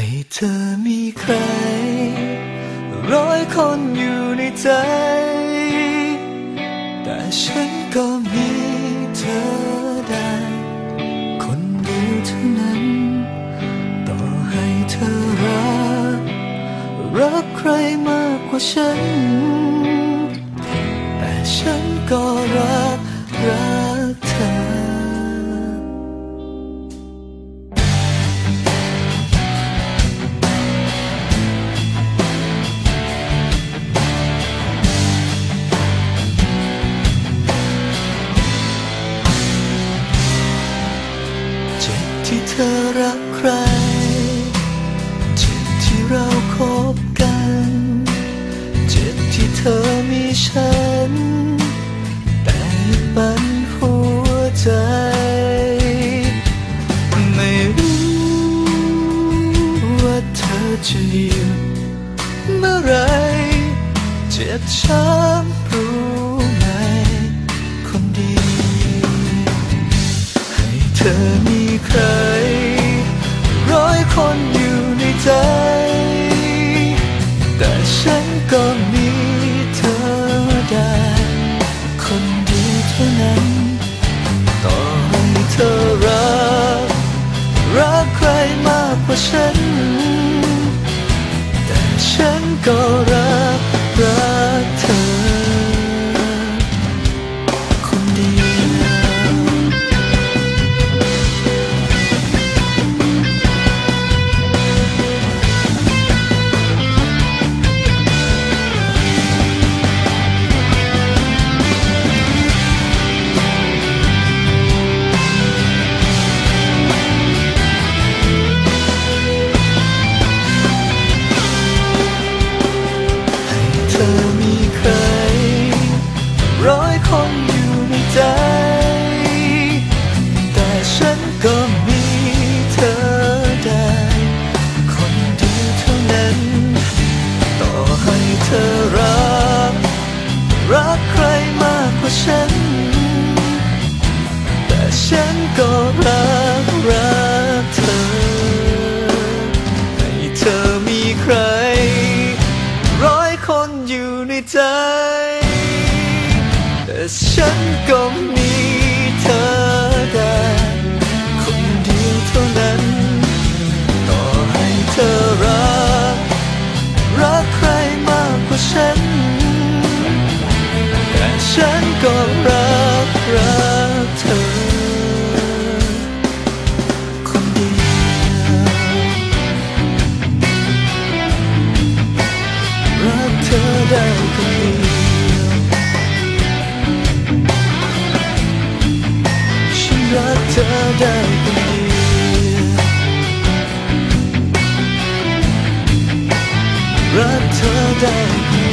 ให้เธอมีใคร ร้อยคนอยู่ในใจ แต่ฉันก็มีเธอได้ คนเดียวเท่านั้น ต่อให้เธอรัก รักใครมากกว่าฉัน ที่เธอรักใครเจ็บที่เราคบกันเจ็บที่เธอมีฉัน แต่ปันหัวใจไม่รู้ว่าเธอจะหยุดเมื่อไรเจ็บช้ำรู้ เธอมีใคร ร้อยคนอยู่ในใจ แต่ฉันก็มีเธอได้คนเดียวเท่านั้น ต่อให้เธอรัก รักใครมากกว่าฉัน แต่ฉันก็รักรัก ก็มีเธอได้ คนเดียวเท่านั้น ต่อให้เธอรัก รักใครมากกว่าฉัน แต่ฉันก็รักรักเธอ ให้เธอมีใคร ร้อยคนอยู่ในใจ ฉัน แต่ฉันก็รักรักเธอคนเดียวรักเธอได้คนเดียวฉันรักเธอได้คนเดียวรักเธอ down